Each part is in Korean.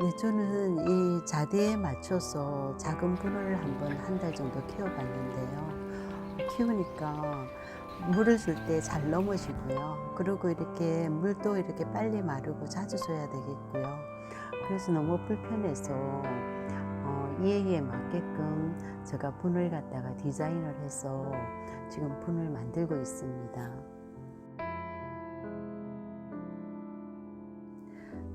네, 저는 이 자대에 맞춰서 작은 분을 한번 한 달 정도 키워봤는데요. 키우니까 물을 줄 때 잘 넘어지고요. 그리고 이렇게 물도 이렇게 빨리 마르고 자주 줘야 되겠고요. 그래서 너무 불편해서 어, 이에 맞게끔 제가 분을 갖다가 디자인을 해서 지금 분을 만들고 있습니다.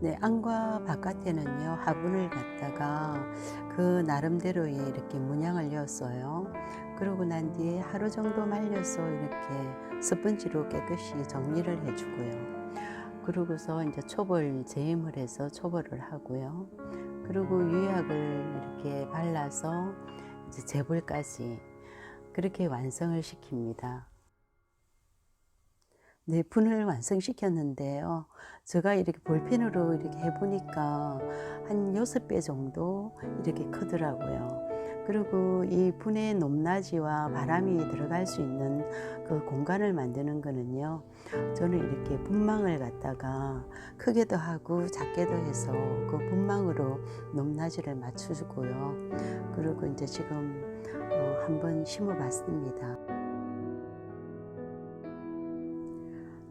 네, 안과 바깥에는요, 화분을 갖다가 그 나름대로의 이렇게 문양을 넣었어요. 그러고 난 뒤에 하루 정도 말려서 이렇게 스펀지로 깨끗이 정리를 해주고요. 그러고서 이제 초벌 재임을 해서 초벌을 하고요. 그리고 유약을 이렇게 발라서 이제 재벌까지 그렇게 완성을 시킵니다. 네, 분을 완성시켰는데요. 제가 이렇게 볼펜으로 이렇게 해보니까 한 여섯 배 정도 이렇게 크더라고요. 그리고 이 분의 높낮이와 바람이 들어갈 수 있는 그 공간을 만드는 거는요. 저는 이렇게 분망을 갖다가 크게도 하고 작게도 해서 그 분망으로 높낮이를 맞추고요. 그리고 이제 지금 어, 한번 심어 봤습니다.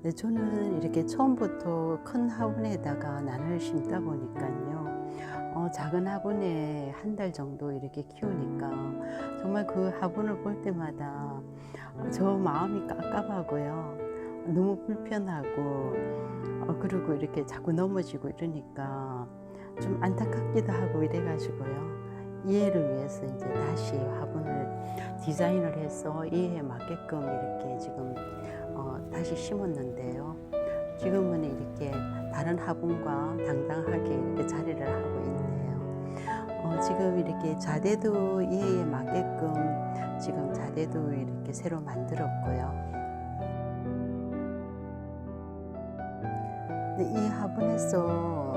네, 저는 이렇게 처음부터 큰 화분에다가 나를 심다 보니까요. 어, 작은 화분에 한 달 정도 이렇게 키우니까 정말 그 화분을 볼 때마다 저 마음이 깝깝하고요. 너무 불편하고 어, 그리고 이렇게 자꾸 넘어지고 이러니까 좀 안타깝기도 하고 이래가지고요. 이해를 위해서 이제 다시 화분을 디자인을 해서 이해에 맞게끔 이렇게 지금 어, 다시 심었는데요. 지금은 이렇게 다른 화분과 당당하게 이렇게 자리를 하고 있네요. 어, 지금 이렇게 자대도 이해에 맞게끔 지금 자대도 이렇게 새로 만들었고요. 이 화분에서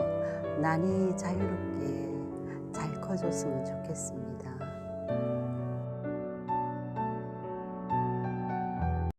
난이 자유롭게 잘 커졌으면 좋겠습니다.